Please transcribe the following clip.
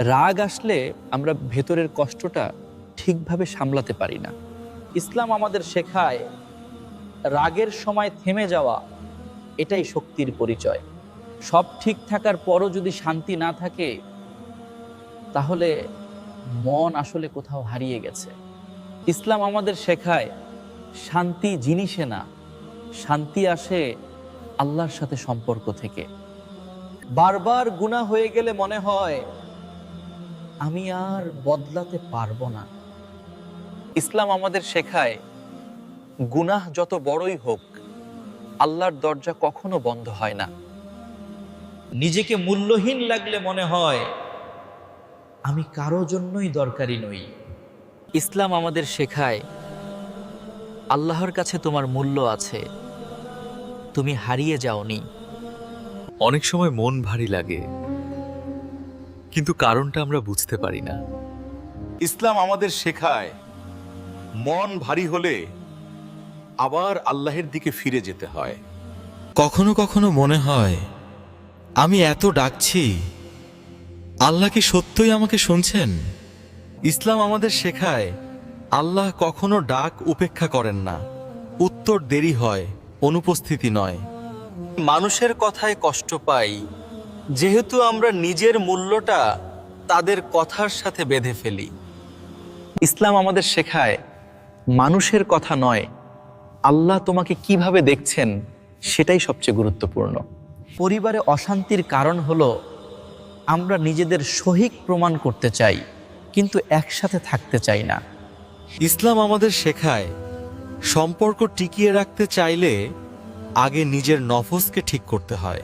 রাগ আসলে আমরা ভেতরের কষ্টটা ঠিকভাবে সামলাতে পারি না। ইসলাম আমাদের শেখায়, রাগের সময় থেমে যাওয়া, এটাই শক্তির পরিচয়। সব ঠিক থাকার পরও যদি শান্তি না থাকে, তাহলে মন আসলে কোথাও হারিয়ে গেছে। ইসলাম আমাদের শেখায়, শান্তি জিনিসে না, শান্তি আসে আল্লাহর সাথে সম্পর্ক থেকে। বারবার গুণা হয়ে গেলে মনে হয় আমি আর বদলাতে পারব না। ইসলাম আমাদের শেখায় গুনাহ যত বড়ই হোক আল্লাহর দরজা কখনো বন্ধ হয় না। নিজেকে মূল্যহীন লাগলে মনে হয় আমি কারও জন্যই দরকারি নই। ইসলাম আমাদের শেখায় আল্লাহর কাছে তোমার মূল্য আছে তুমি হারিয়ে যাওনি। অনেক সময় মন ভারী লাগে। কিন্তু কারণটা আমরা বুঝতে পারি না। ইসলাম আমাদের শেখায় মন ভারী হলে আবার আল্লাহের দিকে ফিরে যেতে হয়। কখনো কখনো মনে হয় আমি এত ডাকছি আল্লাহ কি সত্যই আমাকে শুনছেন? ইসলাম আমাদের শেখায় আল্লাহ কখনো ডাক উপেক্ষা করেন না উত্তর দেরি হয় অনুপস্থিতি নয়। মানুষের কথায় কষ্ট পাই যেহেতু আমরা নিজের মূল্যটা তাদের কথার সাথে বেঁধে ফেলি। ইসলাম আমাদের শেখায়, মানুষের কথা নয়, আল্লাহ তোমাকে কীভাবে দেখছেন সেটাই সবচেয়ে গুরুত্বপূর্ণ। পরিবারে অশান্তির কারণ হলো, আমরা নিজেদের সহিক প্রমাণ করতে চাই, কিন্তু একসাথে থাকতে চাই না। ইসলাম আমাদের শেখায়, সম্পর্ক টিকিয়ে রাখতে চাইলে আগে নিজের নফসকে ঠিক করতে হয়।